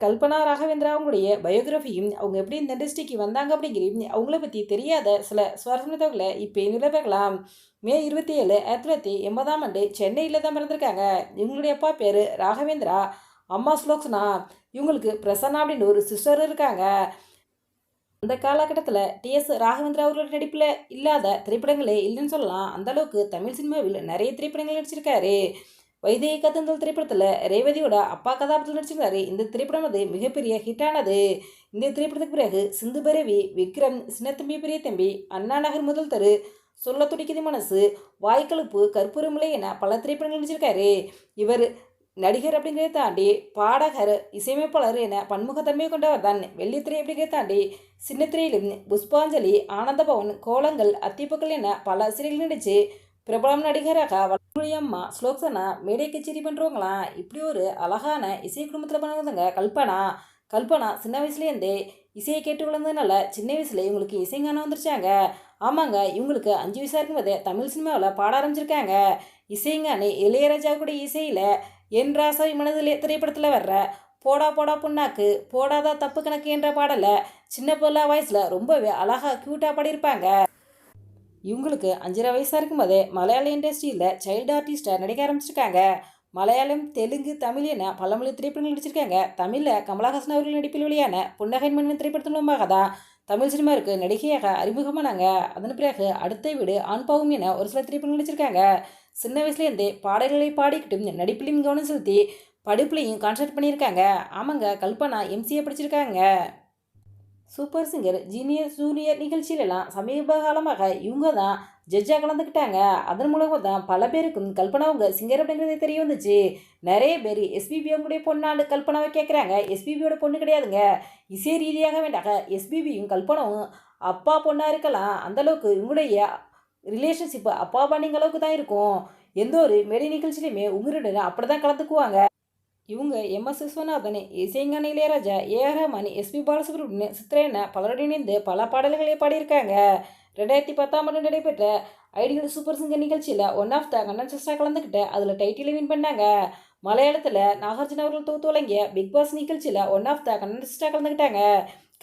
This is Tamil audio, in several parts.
கல்பனா ராகவேந்திரா அவங்களுடைய பயோகிராஃபியும் அவங்க எப்படி இந்த இண்டஸ்ட்ரிக்கு வந்தாங்க அப்படிங்கிறதையும் அவங்கள பற்றி தெரியாத சில சுவாரஸ்யமான இப்போ எங்களை மே இருபத்தி ஏழு ஆயிரத்தி தொள்ளாயிரத்தி எண்பதாம் ஆண்டு சென்னையில் தான் பிறந்திருக்காங்க. இவங்களுடைய அப்பா பேர் ராகவேந்திரா அம்மா ஸ்லோக்ஸ்னா இவங்களுக்கு பிரசன்னா அப்படின்னு ஒரு சிஸ்டர் இருக்காங்க. அந்த காலகட்டத்தில் டிஎஸ் ராகவேந்திரா அவர்களோட நடிப்பில் இல்லாத திரைப்படங்களே இல்லைன்னு சொல்லலாம். அந்தளவுக்கு தமிழ் சினிமாவில் நிறைய திரைப்படங்கள் நடிச்சிருக்காரு. வைதேகி கத்தந்தல் திரைப்படத்தில் ரேவதியோட அப்பா கதாபத்தில் நடிச்சிருந்தாரு இந்த திரைப்படம் அது மிகப்பெரிய ஹிட்டானது இந்த திரைப்படத்துக்கு பிறகு சிந்து பரவி விக்ரம் சின்னத்தம்பி பெரிய தம்பி அண்ணா நகர் முதல் தரு சொல்ல துடிக்குது மனசு வாய்க்கழுப்பு கற்பூரமுலை என பல திரைப்படங்கள் நடிச்சிருக்காரு. இவர் நடிகர் அப்படிங்கிறத தாண்டி பாடகர் இசையமைப்பாளர் என பன்முகத்தன்மை கொண்டவர் தான். வெள்ளித்திரை அப்படிங்கிறத தாண்டி சின்னத்திரையிலும் புஷ்பாஞ்சலி ஆனந்தபவன் கோலங்கள் அத்திப்பக்கள் என பல சிறைகள் நடித்து பிரபலம் நடிகராக அம்மா ஸ்லோக்சனா மேடை கச்சேரி பண்ணுறவங்களாம் இப்படி ஒரு அழகான இசை குடும்பத்தில் பண்ணவங்க கல்பனா. கல்பனா சின்ன வயசுலேருந்தே இசையை கேட்டு வளர்ந்ததுனால சின்ன வயசுல இவங்களுக்கு இசைங்கான வந்துருச்சாங்க. ஆமாங்க இவங்களுக்கு அஞ்சு வயசாக இருக்கும்போதே தமிழ் சினிமாவில் பாட ஆரம்பிச்சிருக்காங்க. இசைங்கானே இளையராஜா கூட இசையில் என் ராசா மனதிலே திரைப்படத்தில் வர்ற போடா போடா புண்ணாக்கு போடாதா தப்பு கணக்கு என்ற பாடலை சின்ன பிள்ளை வயசில் ரொம்பவே அழகாக க்யூட்டாக பாடியிருப்பாங்க. இவங்களுக்கு அஞ்சரை வயசாக இருக்கும்போதே மலையாள இண்டஸ்ட்ரியில் சைல்டு ஆர்டிஸ்ட்டை நடிக்க ஆரம்பிச்சிருக்காங்க. மலையாளம் தெலுங்கு தமிழ் என பல மொழி திரைப்படங்கள் நடிச்சிருக்காங்க. தமிழில் கமலஹாசன் அவர்கள் நடிப்பில் வெளியான புன்னகையின் மன்னன் திரைப்படத்தின் மூலமாக தான் தமிழ் சினிமாவுக்கு நடிகையாக அறிமுகமானாங்க. அதன் பிறகு அடுத்த வீடு ஆண் பாவம் என ஒரு சில திரைப்படங்கள் நடிச்சிருக்காங்க. சின்ன வயசுலேருந்தே பாடல்களை பாடிக்கிட்டும் நடிப்பிலையும் கவனம் செலுத்தி படிப்புலையும் கான்சன்ட்ரேட் பண்ணியிருக்காங்க. ஆமாங்க கல்பனா எம்சிஏ படிச்சிருக்காங்க. சூப்பர் சிங்கர் ஜீனியர் ஜூனியர் நிகழ்ச்சியிலலாம் சமீப காலமாக இவங்க தான் ஜட்ஜாக கலந்துக்கிட்டாங்க. அதன் மூலமாக தான் பல பேருக்கும் கல்பனாவுங்க சிங்கர் அப்படிங்கிறது தெரிய வந்துச்சு. நிறைய பேர் எஸ்பிபி அவங்களுடைய பொண்ணாண்டு கல்பனாவை கேட்குறாங்க எஸ்பிபியோட பொண்ணு கிடையாதுங்க. இசை ரீதியாக வேண்டாங்க எஸ்பிபியும் கல்பனாவும் அப்பா பொண்ணாக இருக்கலாம். அந்தளவுக்கு இவங்களுடைய ரிலேஷன்ஷிப்பு அப்பா பண்ணிங்க அளவுக்கு தான் இருக்கும். எந்த ஒரு மேடை நிகழ்ச்சியிலையுமே உங்களுடன் அப்படி தான் கலந்துக்குவாங்க. இவங்க எம்எஸ் விஸ்வநாதன் இசைஞான இளையராஜா ஏஆர் ரஹ்மான் எஸ்பி பாலசுப்ரமணியன் சித்ரேன பலருடன் இணைந்து பல பாடல்களை பாடியிருக்காங்க. ரெண்டாயிரத்தி பத்தாம் ஆண்டு நடைபெற்ற ஐடியல் சூப்பர் சிங்கர் நிகழ்ச்சியில் ஒன் ஆஃப் த கண்ணன் கண்டன்சஸ்டாக கலந்துக்கிட்டு அதில் டைட்டில் வின் பண்ணாங்க. மலையாளத்தில் நாகார்ஜுன அவர்கள் தொகுத்து வழங்கிய பிக் பாஸ் நிகழ்ச்சியில் ஒன் ஆஃப் த கண்டன்சஸ்டாக கலந்துக்கிட்டாங்க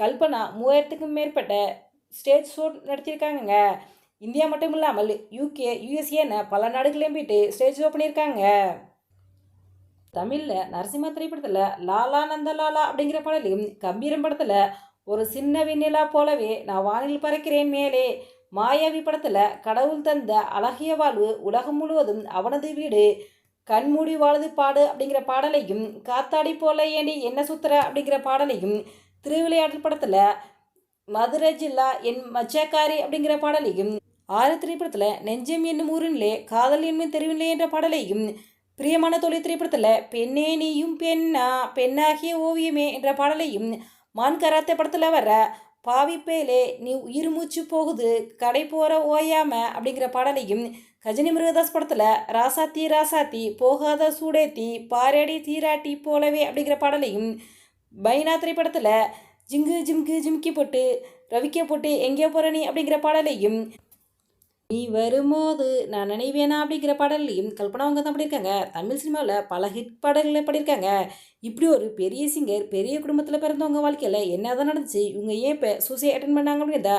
கல்பனா மூவாயிரத்துக்கும் மேற்பட்ட ஸ்டேஜ் ஷோ நடத்தியிருக்காங்க இந்தியா மட்டும் இல்லாமல் யூகே யூஎஸ்ஏன்னு பல நாடுகளையும் போயிட்டு ஸ்டேஜ் ஷோ பண்ணியிருக்காங்க. தமிழில் நரசிம்ம திரைப்படத்தில் லாலா நந்த லாலா அப்படிங்கிற பாடலையும் கம்பீரம் படத்தில் ஒரு சின்ன விண்ணிலா போலவே நான் வானில் பறக்கிறேன் மேலே. மாயாவி படத்தில் கடவுள் தந்த அழகிய வாழ்வு உலகம் முழுவதும் அவனது வீடு. கண்மூடி வாழுது பாடு அப்படிங்கிற பாடலையும் காத்தாடி போல ஏண்டி என்ன சுத்துற அப்படிங்கிற பாடலையும் திருவிளையாடல் படத்தில் மதுரை ஜில்லா என் மச்சக்காரி அப்படிங்கிற பாடலையும் ஆறு திரைப்படத்தில் நெஞ்சம் என்னும் ஊரின்லே காதல் என்னும் தெருவிலே என்ற பாடலையும் பிரியமான தொழில் திரைப்படத்தில் பெண்ணே நீயும் பெண்ணா பெண்ணாகிய ஓவியமே என்ற பாடலையும் மான் கராத்தே படத்தில் வர பாவிப்பேலே நீ உயிர் மூச்சு போகுது கடை போகிற ஓயாம அப்படிங்கிற பாடலையும் கஜினி மிருகதாஸ் படத்தில் ராசாத்தி ராசாத்தி போகாத சூடேத்தி பாரேடி தீராட்டி போலவே அப்படிங்கிற பாடலையும் பைனா திரைப்படத்தில் ஜிங்கு ஜிம்கு ஜிம்கி போட்டு ரவிக்க போட்டு எங்கே போகிற நீ அப்படிங்கிற பாடலையும் நீ வரும்போது நான் நினைவேனா அப்படிங்கிற பாடல்லையும் கல்பனா அவங்க தான் பண்ணியிருக்காங்க தமிழ் சினிமாவில் பல ஹிட் பாடல்களை பண்ணியிருக்காங்க இப்படி ஒரு பெரிய சிங்கர் பெரிய குடும்பத்தில் பிறந்தவங்க வாழ்க்கையில் என்ன தான் நடந்துச்சு இவங்க ஏன் இப்போ சூசைட் அட்டன் பண்ணாங்க அப்படின்றத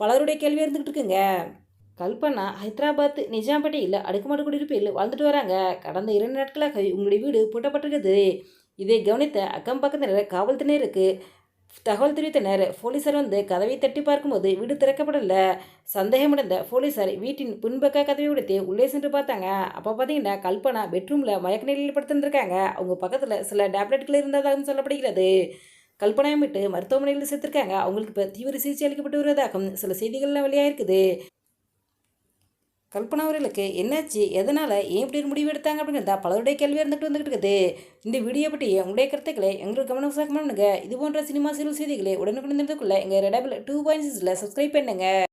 பலருடைய கேள்வி இருந்துக்கிட்டு இருக்குங்க. கல்பனா ஹைதராபாத் நிஜாம்பேட்டையில் அடுக்குமாடு குடியிருப்பில் வாழ்ந்துட்டு வராங்க. கடந்த இரண்டு நாட்களாக உங்களுடைய வீடு பூட்டப்பட்டிருக்குது. இதை கவனித்த அக்கம் பக்கத்தினர் காவல்துறையினருக்கு தகவல் தெரிவித்தனர் போலீசார் வந்து கதவை தட்டி பார்க்கும்போது வீடு திறக்கப்படல. சந்தேகமடைந்த போலீசார் வீட்டின் பின்பக்க கதவை உடைத்து உள்ளே சென்று பார்த்தாங்க. அப்போ பார்த்தீங்கன்னா கல்பனா பெட்ரூமில் மயக்க நிலையில் படுத்திருந்திருக்காங்க. அவங்க பக்கத்தில் சில டேப்லெட்கள் இருந்ததாகவும் சொல்லப்படுகிறது. கல்பனாயை விட்டு மருத்துவமனையில் சேர்த்திருக்காங்க. அவங்களுக்கு இப்போ தீவிர சிகிச்சை அளிக்கப்பட்டு வருவதாகவும் சில செய்திகள்லாம் வெளியாக இருக்குது கல்பனா அவர்களுக்கு என்னாச்சு? எதனால்? ஏன் இப்படி ஒரு முடிவு எடுத்தாங்க? அப்படிங்கிறதா பலருடைய கேள்வி இருந்துகிட்டு வந்துகிட்டு இருக்குது. இந்த வீடியோ பற்றி உங்களுடைய கருத்துக்களை எங்களுக்கு கவனம் விசாரணை பண்ணுங்க. இது போன்ற சினிமா சிறு செய்திகளை உடனுக்குடன் தெரிந்து கொள்ள எங்கள் ரெடபிள் டூ பாயிண்ட் சிக்ஸில் சப்ஸ்கிரைப் பண்ணுங்கள்